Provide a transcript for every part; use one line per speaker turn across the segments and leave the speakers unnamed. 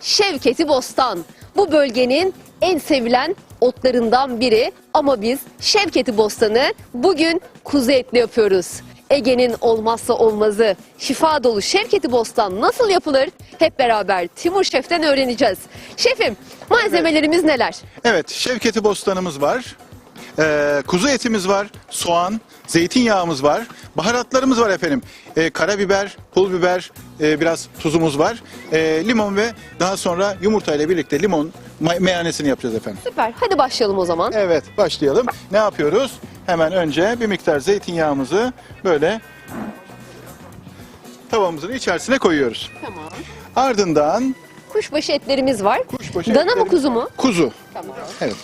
Şevketi Bostan. Bu bölgenin en sevilen otlarından biri ama biz Şevketi Bostanı bugün kuzu etli yapıyoruz. Ege'nin olmazsa olmazı şifa dolu Şevketi Bostan nasıl yapılır? Hep beraber Timur Şef'ten öğreneceğiz. Şefim malzemelerimiz neler?
Evet, Şevketi Bostanımız var. Ee, kuzu etimiz var, soğan, zeytinyağımız var, baharatlarımız var efendim. Ee, karabiber, pul biber, e, biraz tuzumuz var. Ee, limon ve daha sonra yumurta ile birlikte limon meyanesini yapacağız efendim.
Süper. Hadi başlayalım o zaman.
Evet, başlayalım. Ne yapıyoruz? Hemen önce bir miktar zeytinyağımızı böyle tavamızın içerisine koyuyoruz.
Tamam.
Ardından
Kuşbaşı etlerimiz var.
kuşbaşı
Dana mı
etlerimiz-
kuzu mu?
Kuzu.
Tamam.
Evet.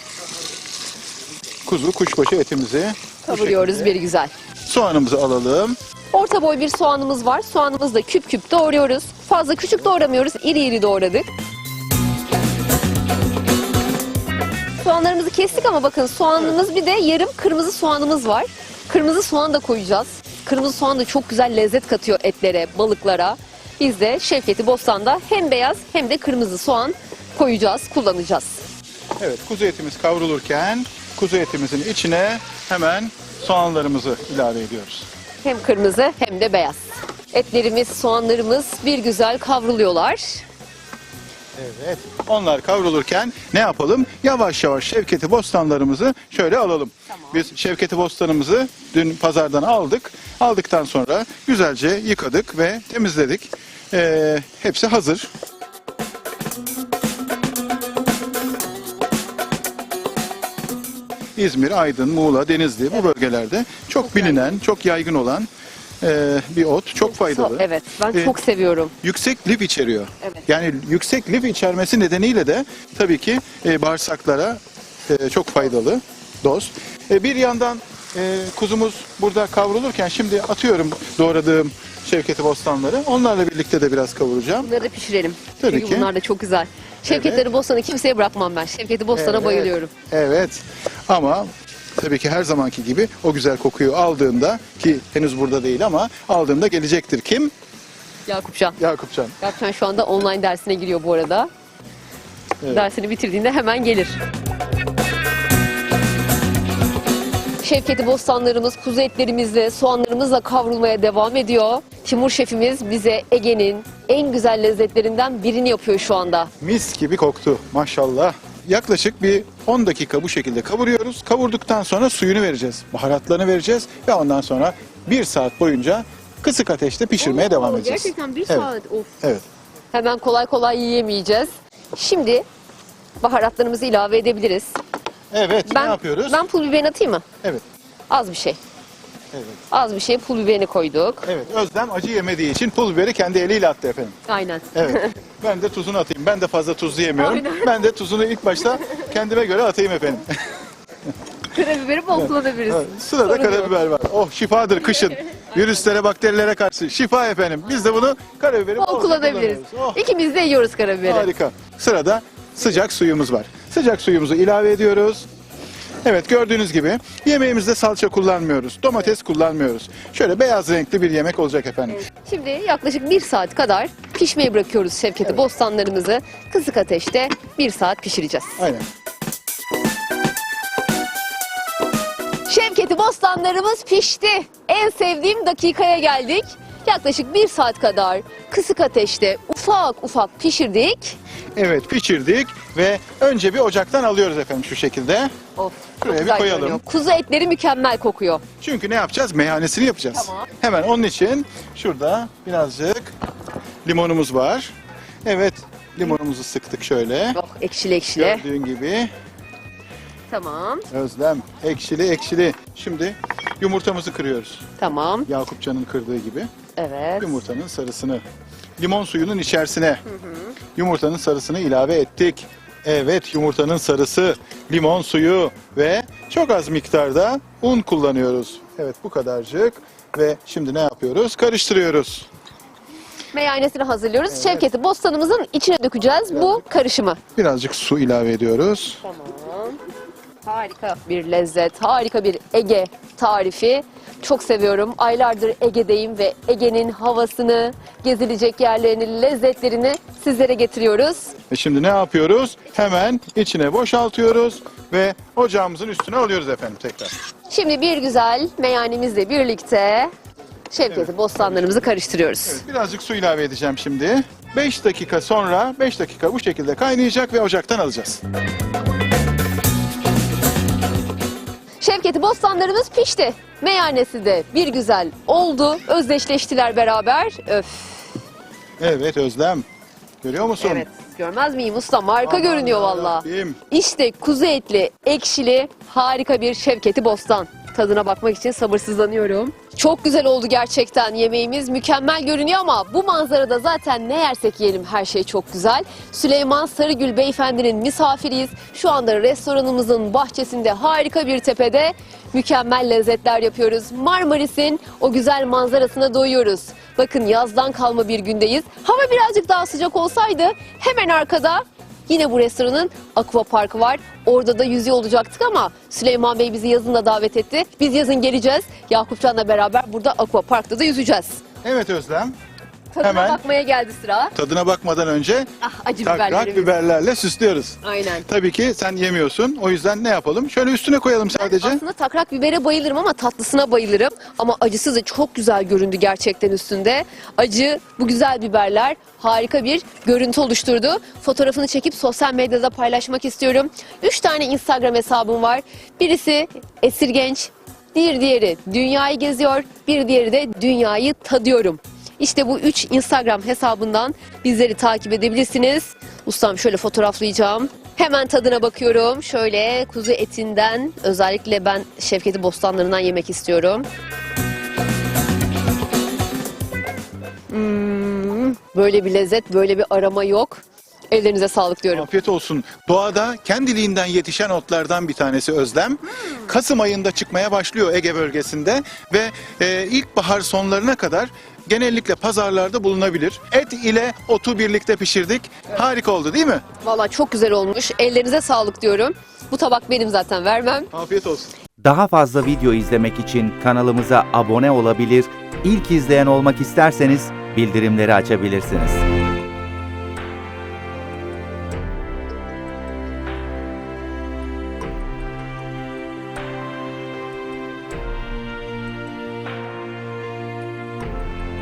Kuzu, kuşbaşı etimizi bu
Kavuruyoruz bir güzel.
Soğanımızı alalım.
Orta boy bir soğanımız var. Soğanımızı da küp küp doğruyoruz. Fazla küçük doğramıyoruz. İri iri doğradık. Soğanlarımızı kestik ama bakın soğanımız bir de yarım kırmızı soğanımız var. Kırmızı soğan da koyacağız. Kırmızı soğan da çok güzel lezzet katıyor etlere, balıklara. Biz de Şevketi Bostan'da hem beyaz hem de kırmızı soğan koyacağız, kullanacağız.
Evet, kuzu etimiz kavrulurken kuzu etimizin içine hemen soğanlarımızı ilave ediyoruz.
Hem kırmızı hem de beyaz. Etlerimiz, soğanlarımız bir güzel kavruluyorlar.
Evet. Onlar kavrulurken ne yapalım? Yavaş yavaş Şevketi bostanlarımızı şöyle alalım. Biz Şevketi bostanımızı dün pazardan aldık. Aldıktan sonra güzelce yıkadık ve temizledik. Ee, hepsi hazır. İzmir, Aydın, Muğla, Denizli bu bölgelerde çok bilinen, çok yaygın olan e, bir ot. Çok faydalı.
Evet, ben
Ee,
çok seviyorum.
yüksek lif içeriyor.
Evet.
Yani yüksek lif içermesi nedeniyle de tabii ki e, bağırsaklara e, çok faydalı dost. E, bir yandan e, kuzumuz burada kavrulurken şimdi atıyorum doğradığım Şevketi bostanları. Onlarla birlikte de biraz kavuracağım.
Bunları da pişirelim.
Tabii
Çünkü
ki.
bunlar da çok güzel. Şevketleri Bostan'ı kimseye bırakmam ben. Şevketi Bostan'a
Evet,
bayılıyorum.
Evet. Ama tabii ki her zamanki gibi o güzel kokuyu aldığında ki henüz burada değil ama aldığında gelecektir. Kim?
Yakupcan.
Yakupcan.
Yakupcan şu anda online dersine giriyor bu arada.
Evet.
Dersini bitirdiğinde hemen gelir. Şevketi bostanlarımız kuzu etlerimizle, soğanlarımızla kavrulmaya devam ediyor. Timur şefimiz bize Ege'nin en güzel lezzetlerinden birini yapıyor şu anda.
Mis gibi koktu maşallah. Yaklaşık bir 10 dakika bu şekilde kavuruyoruz. Kavurduktan sonra suyunu vereceğiz. Baharatlarını vereceğiz ve ondan sonra bir saat boyunca kısık ateşte pişirmeye devam edeceğiz.
Gerçekten bir
Evet.
saat. Of.
Evet.
Hemen kolay kolay yiyemeyeceğiz. Şimdi baharatlarımızı ilave edebiliriz.
Evet.
Ben,
ne yapıyoruz?
Ben pul biberini atayım mı?
Evet.
Az bir şey.
Evet.
Az bir şey pul biberini koyduk.
Evet. Özlem acı yemediği için pul biberi kendi eliyle attı efendim.
Aynen.
Evet. ben de tuzunu atayım. Ben de fazla tuzlu yemiyorum.
Aynen.
Ben de tuzunu ilk başta kendime göre atayım efendim.
Karabiberi bol kullanabiliriz.
Evet, Sırada
Sorun
karabiber var. Oh şifadır kışın. Virüslere, bakterilere karşı şifa efendim. Biz de bunu karabiberi
Bol
bolca
kullanabiliriz.
Oh.
İkimiz de yiyoruz karabiberi.
Harika. Sırada sıcak suyumuz var. Sıcak suyumuzu ilave ediyoruz. Evet gördüğünüz gibi yemeğimizde salça kullanmıyoruz. Domates kullanmıyoruz. Şöyle beyaz renkli bir yemek olacak efendim.
Şimdi yaklaşık bir saat kadar pişmeye bırakıyoruz Şevketi bostanlarımızı. Kısık ateşte bir saat pişireceğiz.
Aynen.
Şevketi bostanlarımız pişti. En sevdiğim dakikaya geldik. Yaklaşık bir saat kadar kısık ateşte ufak ufak pişirdik.
Evet pişirdik ve önce bir ocaktan alıyoruz efendim şu şekilde.
Of, çok
Şuraya bir
güzel
koyalım.
görünüyor. Kuzu etleri mükemmel kokuyor.
Çünkü ne yapacağız? Meyhanesini yapacağız.
Tamam.
Hemen onun için şurada birazcık limonumuz var. Evet limonumuzu sıktık şöyle.
Oh, ekşili ekşili.
Gördüğün gibi
Tamam,
Özlem ekşili ekşili. Şimdi yumurtamızı kırıyoruz.
tamam.
Yakupcan'ın kırdığı gibi.
Evet.
Yumurtanın sarısını limon suyunun içerisine yumurtanın sarısını ilave ettik. Evet yumurtanın sarısı, limon suyu ve çok az miktarda un kullanıyoruz. Evet bu kadarcık ve şimdi ne yapıyoruz? Karıştırıyoruz.
Meyanesini hazırlıyoruz. Şevketi bostanımızın içine dökeceğiz bu karışımı.
Birazcık su ilave ediyoruz.
Tamam. Harika bir lezzet, harika bir Ege tarifi. Çok seviyorum. Aylardır Ege'deyim ve Ege'nin havasını, gezilecek yerlerini, lezzetlerini sizlere getiriyoruz.
Ve şimdi ne yapıyoruz? Hemen içine boşaltıyoruz ve ocağımızın üstüne alıyoruz efendim tekrar.
Şimdi bir güzel meyanemizle birlikte Şevketi bostanlarımızı karıştırıyoruz.
Evet, birazcık su ilave edeceğim şimdi. 5 dakika sonra 5 dakika bu şekilde kaynayacak ve ocaktan alacağız.
Şevketi bostanlarımız pişti. Meyhanesi de bir güzel oldu. Özdeşleştiler beraber. Öf.
Evet Özlem. Görüyor musun?
Evet. Görmez miyim usta? Marka
Aman
görünüyor valla.
yarabbim.
İşte kuzu etli, ekşili, harika bir Şevketi bostan. Tadına bakmak için sabırsızlanıyorum. Çok güzel oldu gerçekten yemeğimiz. Mükemmel görünüyor ama bu manzarada zaten ne yersek yiyelim her şey çok güzel. Süleyman Sarıgül beyefendinin misafiriyiz. Şu anda restoranımızın bahçesinde harika bir tepede mükemmel lezzetler yapıyoruz. Marmaris'in o güzel manzarasına doyuyoruz. Bakın yazdan kalma bir gündeyiz. Hava birazcık daha sıcak olsaydı hemen arkada Yine bu restoranın aqua parkı var. Orada da yüzüyor olacaktık ama Süleyman Bey bizi yazın da davet etti. Biz yazın geleceğiz. Yakupcan'la beraber burada aqua parkta da yüzeceğiz.
Evet Özlem.
Tadına
Hemen.
bakmaya geldi sıra.
Tadına bakmadan önce
Ah acı
takrak
biberlerimiz.
biberlerle süslüyoruz.
Aynen.
Tabii ki sen yemiyorsun. O yüzden ne yapalım? Şöyle üstüne koyalım sadece.
Aslında takrak bibere bayılırım ama tatlısına bayılırım. Ama acısı da çok güzel göründü gerçekten üstünde. Acı, bu güzel biberler harika bir görüntü oluşturdu. Fotoğrafını çekip sosyal medyada paylaşmak istiyorum. Üç tane Instagram hesabım var. Birisi Esir Genç, bir diğeri Dünyayı Geziyor, bir diğeri de Dünyayı Tadıyorum. İşte bu üç Instagram hesabından bizleri takip edebilirsiniz. Ustam şöyle fotoğraflayacağım. Hemen tadına bakıyorum. Şöyle kuzu etinden özellikle ben Şevketi Bostanlarından yemek istiyorum. Hmm, böyle bir lezzet, böyle bir arama yok. Ellerinize sağlık diyorum.
Afiyet olsun. Doğada kendiliğinden yetişen otlardan bir tanesi Özlem. Kasım ayında çıkmaya başlıyor Ege bölgesinde ve e, ilkbahar sonlarına kadar genellikle pazarlarda bulunabilir. Et ile otu birlikte pişirdik. Harika oldu değil mi?
Valla çok güzel olmuş. Ellerinize sağlık diyorum. Bu tabak benim zaten vermem.
Afiyet olsun.
Daha fazla video izlemek için kanalımıza abone olabilir, ilk izleyen olmak isterseniz bildirimleri açabilirsiniz.